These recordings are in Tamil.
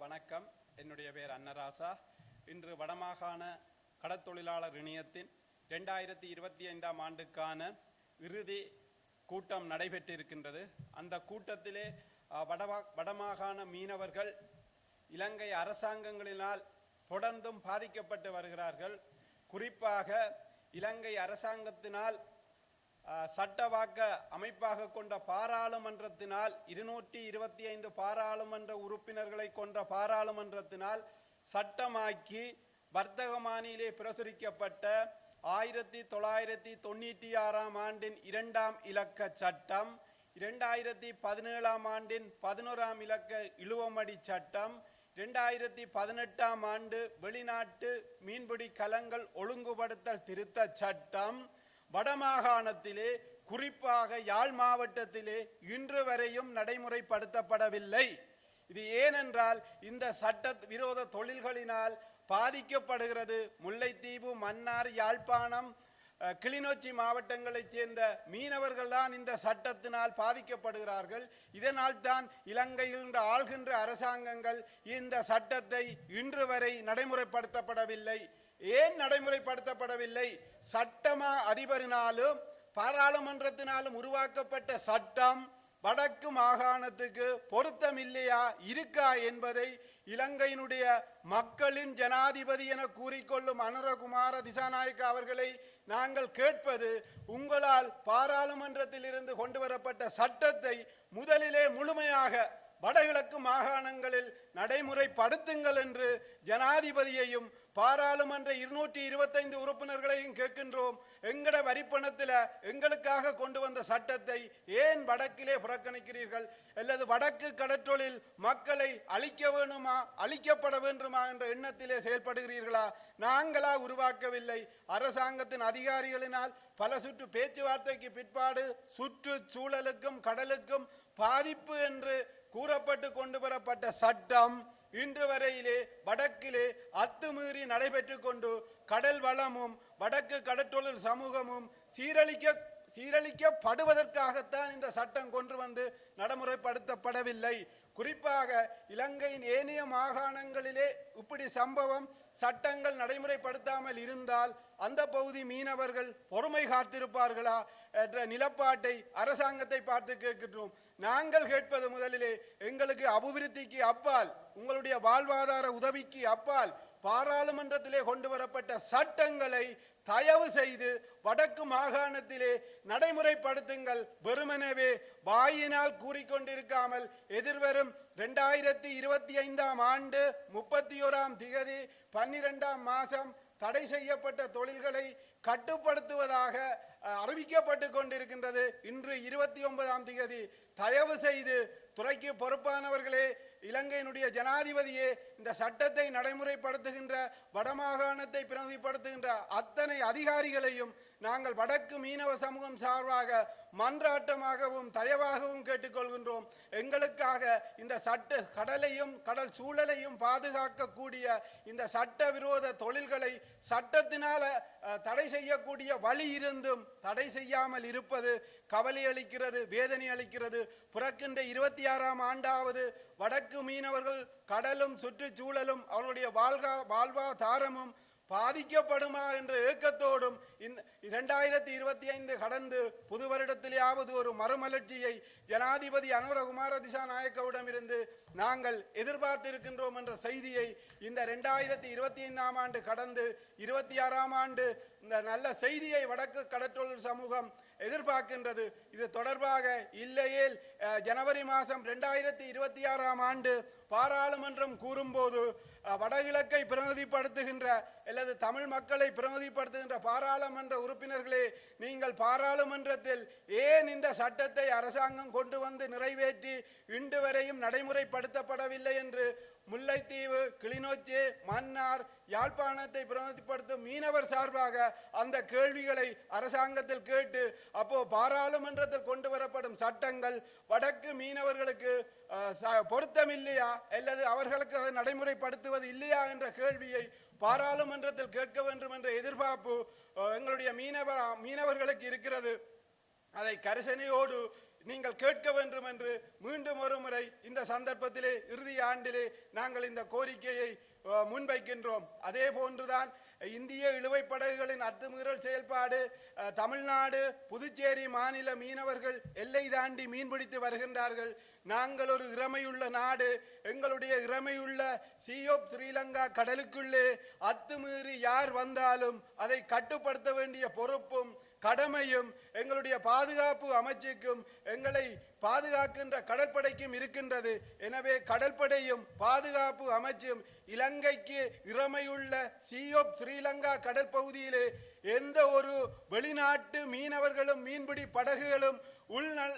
வணக்கம். என்னுடைய பேர் அன்னராசா. இன்று வடமாகாண கடத்தொழிலாளர் இணையத்தின் ரெண்டாயிரத்தி இருபத்தி ஐந்தாம் ஆண்டுக்கான இறுதி கூட்டம் நடைபெற்றிருக்கின்றது. அந்த கூட்டத்திலே வடமா வடமாகாண மீனவர்கள் இலங்கை அரசாங்கங்களினால் தொடர்ந்தும் பாதிக்கப்பட்டு வருகிறார்கள். குறிப்பாக இலங்கை அரசாங்கத்தினால் சட்ட சட்டவாக்க அமைப்பாக கொண்ட பாராளுமன்றத்தினால் இருநூற்றி இருபத்தி ஐந்து பாராளுமன்ற உறுப்பினர்களை கொண்ட பாராளுமன்றத்தினால் சட்டமாக்கி வர்த்தக வர்த்தகமானியிலே பிரசுரிக்கப்பட்ட ஆயிரத்தி தொள்ளாயிரத்தி தொண்ணூற்றி ஆறாம் ஆண்டின் இரண்டாம் இலக்க சட்டம் இரண்டாயிரத்தி பதினேழாம் ஆண்டின் பதினோராம் இலக்க இழுவமடி சட்டம் இரண்டாயிரத்தி பதினெட்டாம் ஆண்டு வெளிநாட்டு மீன்பிடி கலங்கள் ஒழுங்குபடுத்தல் திருத்த சட்டம் வடமாகாணத்திலே குறிப்பாக யாழ் மாவட்டத்திலே இன்று வரையும் நடைமுறைப்படுத்தப்படவில்லை. இது ஏனென்றால் இந்த சட்ட விரோத தொழில்களினால் பாதிக்கப்படுகிறது. முல்லைத்தீவு மன்னார் யாழ்ப்பாணம் அஹ், கிளிநொச்சி மாவட்டங்களைச் சேர்ந்த மீனவர்கள் தான் இந்த சட்டத்தினால் பாதிக்கப்படுகிறார்கள். இதனால் தான் இலங்கையில் ஆள்கின்ற அரசாங்கங்கள் இந்த சட்டத்தை இன்று வரை நடைமுறைப்படுத்தப்படவில்லை. ஏன் நடைமுறைப்படுத்தப்படவில்லை? சட்டமா அதிபரினாலும் பாராளுமன்றத்தினாலும் உருவாக்கப்பட்ட சட்டம் வடக்கு மாகாணத்துக்கு பொருத்தம் இல்லையா இருக்கா என்பதை இலங்கையினுடைய மக்களின் ஜனாதிபதி என கூறிக்கொள்ளும் அனுரகுமார திசாநாயக்க அவர்களை நாங்கள் கேட்பது உங்களால் பாராளுமன்றத்தில் இருந்து கொண்டு வரப்பட்ட சட்டத்தை முதலிலே முழுமையாக வடகிழக்கு மாகாணங்களில் நடைமுறைப்படுத்துங்கள் என்று ஜனாதிபதியையும் பாராளுமன்ற இருநூற்றி இருபத்தைந்து உறுப்பினர்களையும் கேட்கின்றோம். எங்கட வரிப்பணத்தில் எங்களுக்காக கொண்டு வந்த சட்டத்தை ஏன் வடக்கிலே புறக்கணிக்கிறீர்கள்? அல்லது வடக்கு கடற்றொழில் மக்களை அழிக்க வேணுமா அழிக்கப்பட வேண்டுமா என்ற எண்ணத்திலே செயல்படுகிறீர்களா? நாங்களா உருவாக்கவில்லை. அரசாங்கத்தின் அதிகாரிகளினால் பல சுற்று பேச்சுவார்த்தைக்கு பிற்பாடு சுற்றுச்சூழலுக்கும் கடலுக்கும் பாதிப்பு என்று கூறப்பட்டு கொண்டு வரப்பட்ட சட்டம் இன்று வரையிலே வடக்கிலே அத்துமீறி நடைபெற்று கொண்டு கடல் வளமும் வடக்கு கடற்றொழில் சமூகமும் சீரழிக்க சீரழிக்கப்படுவதற்காகத்தான் இந்த சட்டம் கொண்டு வந்து நடைமுறைப்படுத்தப்படவில்லை. குறிப்பாக இலங்கையின் ஏனைய மாகாணங்களிலே இப்படி சம்பவம் சட்டங்கள் நடைமுறைப்படுத்தாமல் இருந்தால் அந்த பகுதி மீனவர்கள் பொறுமை காத்திருப்பார்களா என்ற நிலப்பாட்டை அரசாங்கத்தை பார்த்து கேட்கின்றோம். நாங்கள் கேட்பது முதலிலே எங்களுக்கு அபிவிருத்திக்கு அப்பால் உங்களுடைய வாழ்வாதார உதவிக்கு அப்பால் பாராளுமன்றத்திலே கொண்டு வரப்பட்ட சட்டங்களை தயவு செய்து வடக்கு மாகாணத்திலே நடைமுறைப்படுத்துங்கள் வெறுமனவே. வாயினால் கூறிக்கொண்டிருக்காமல் எதிர்வரும் ரெண்டாயிரத்தி இருபத்தி ஐந்தாம் ஆண்டு முப்பத்தி ஓராம் திகதி பன்னிரெண்டாம் மாதம் தடை செய்யப்பட்ட தொழில்களை கட்டுப்படுத்துவதாக அறிவிக்கப்பட்டு கொண்டிருக்கின்றது. இன்று இருபத்தி ஒன்பதாம் திகதி. தயவு செய்து துறைக்கு பொறுப்பானவர்களே இலங்கையினுடைய ஜனாதிபதியே இந்த சட்டத்தை நடைமுறைப்படுத்துகின்ற வடமாகாணத்தை பிரதிப்படுத்துகின்ற அத்தனை அதிகாரிகளையும் நாங்கள் வடக்கு மீனவ சமூகம் சார்பாக மன்றாட்டமாகவும் தயவாகவும் கேட்டுக்கொள்கின்றோம். எங்களுக்காக இந்த சட்ட கடலையும் கடல் சூழலையும் பாதுகாக்கக்கூடிய இந்த சட்டவிரோத தொழில்களை சட்டத்தினால அஹ், தடை செய்யக்கூடிய வழி இருந்தும் தடை செய்யாமல் இருப்பது கவலை அளிக்கிறது வேதனை அளிக்கிறது. பிறக்கின்ற இருபத்தி ஆறாம் ஆண்டாவது வடக்கு மீனவர்கள் கடலும் சுற்றுச்சூழலும் அவருடைய வாழ்கா வாழ்வாதாரமும் பாதிக்கப்படுமா என்ற ஏக்கத்தோடும் இந்த இரண்டாயிரத்தி இருபத்தி ஐந்து கடந்து புது வருடத்திலேயாவது ஒரு மறுமலர்ச்சியை ஜனாதிபதி அனுரகுமார திசாநாயக்கவிடம் இருந்து நாங்கள் எதிர்பார்த்திருக்கின்றோம் என்ற செய்தியை இந்த ரெண்டாயிரத்தி இருபத்தி ஐந்தாம் ஆண்டு கடந்து இருபத்தி ஆறாம் ஆண்டு இந்த நல்ல செய்தியை வடக்கு கடற்றொழில் சமூகம் எதிர்பார்க்கின்றது. இது தொடர்பாக இல்லையேல் ஜனவரி மாதம் ரெண்டாயிரத்தி இருபத்தி ஆறாம் ஆண்டு பாராளுமன்றம் கூறும்போது வடகிழக்கை பிரதிநிதிப்படுத்துகின்ற அல்லது தமிழ் மக்களை பிரதிநிதிப்படுத்துகின்ற பாராளுமன்ற உறுப்பினர்களே நீங்கள் பாராளுமன்றத்தில் ஏன் இந்த சட்டத்தை அரசாங்கம் கொண்டு வந்து நிறைவேற்றி இன்று வரையும் நடைமுறைப்படுத்தப்படவில்லை என்று முல்லைத்தீவு கிளிநொச்சி மன்னார் யாழ்ப்பாணத்தை பிரதிநிதிப்படுத்தும் மீனவர் சார்பாக அந்த கேள்விகளை அரசாங்கத்தில் கேட்டு அப்போ பாராளுமன்றத்தில் கொண்டு வரப்படும் சட்டங்கள் வடக்கு மீனவர்களுக்கு பொருத்தம் ச- பொருத்தமில்லையா? அல்லது அவர்களுக்கு அதை நடைமுறைப்படுத்துவது இல்லையா? என்ற கேள்வியை பாராளுமன்றத்தில் கேட்க வேண்டும் என்ற எதிர்பார்ப்பு எங்களுடைய மீனவர் மீனவர்களுக்கு இருக்கிறது. அதை கரிசனையோடு நீங்கள் கேட்க வேண்டும் என்று மீண்டும் ஒரு முறை இந்த சந்தர்ப்பத்திலே இறுதி ஆண்டிலே நாங்கள் இந்த கோரிக்கையை முன்வைக்கின்றோம். அதே போன்றுதான் இந்திய இழுவைப் படகுகளின் அத்துமீறல் செயல்பாடு தமிழ்நாடு புதுச்சேரி மாநில மீனவர்கள் எல்லை தாண்டி மீன்பிடித்து வருகின்றார்கள். நாங்கள் ஒரு இறமையுள்ள நாடு. எங்களுடைய இறமையுள்ள சியோப் ஸ்ரீலங்கா கடலுக்குள்ளே அத்துமீறி யார் வந்தாலும் அதை கட்டுப்படுத்த வேண்டிய பொறுப்பும் கடமையும் எங்களுடைய பாதுகாப்பு அமைச்சுக்கும் எங்களை பாதுகாக்கின்ற கடற்படைக்கும் இருக்கின்றது. எனவே கடற்படையும் பாதுகாப்பு அமைச்சும் இலங்கைக்கு இறமையுள்ள சியோப் ஸ்ரீலங்கா கடற்பகுதியிலே எந்த ஒரு வெளிநாட்டு மீனவர்களும் மீன்பிடி படகுகளும் உள்நல்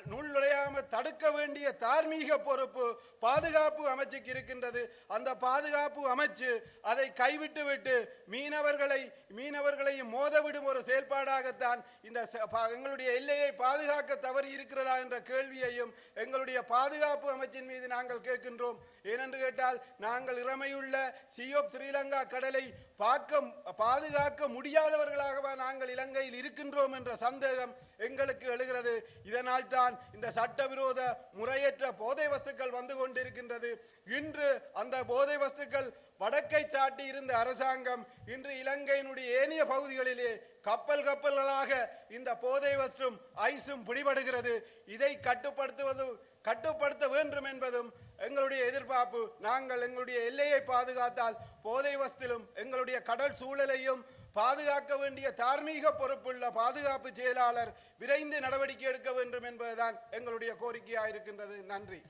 தடுக்க வேண்டிய தார்மீக பொறுப்பு பாதுகாப்பு அமைச்சுக்கு இருக்கின்றது. அந்த பாதுகாப்பு அமைச்சு அதை கைவிட்டு விட்டு மீனவர்களை மீனவர்களையும் மோதவிடும் ஒரு செயல்பாடாகத்தான் இந்த பா- எங்களுடைய எல்லையை பாதுகாக்க தவறி இருக்கிறதா என்ற கேள்வியையும் எங்களுடைய பாதுகாப்பு அமைச்சின் மீது நாங்கள் கேட்கின்றோம். ஏனென்று கேட்டால் நாங்கள் இறமையுள்ள சியோப் ஸ்ரீலங்கா கடலை பார்க்க பாதுகாக்க முடியாதவர்களாகவா நாங்கள் இலங்கையில் இருக்கின்றோம் என்ற சந்தேகம் எங்களுக்கு எழுகிறது. இதனால் தான் இந்த சட்டவிரோத முறையற்ற போதை வஸ்துக்கள் வந்து கொண்டிருக்கின்றது. இன்று அந்த போதை வஸ்துக்கள் வடக்கை சாட்டி இருந்த அரசாங்கம் இன்று இலங்கையினுடைய ஏனைய பகுதிகளிலே கப்பல் கப்பல்களாக இந்த போதை வற்றும் ஐஸும் பிடிபடுகிறது. இதை கட்டுப்படுத்துவது கட்டுப்படுத்த வேண்டும் என்பதும் எங்களுடைய எதிர்பார்ப்பு. நாங்கள் எங்களுடைய எல்லையை பாதுகாத்தால் போதை வஸ்திலும் எங்களுடைய கடல் சூழலையும் பாதுகாக்க வேண்டிய தார்மீக பொறுப்புள்ள பாதுகாப்பு செயலாளர் விரைந்து நடவடிக்கை எடுக்க வேண்டும் என்பதுதான் எங்களுடைய கோரிக்கையாக இருக்கின்றது நன்றி.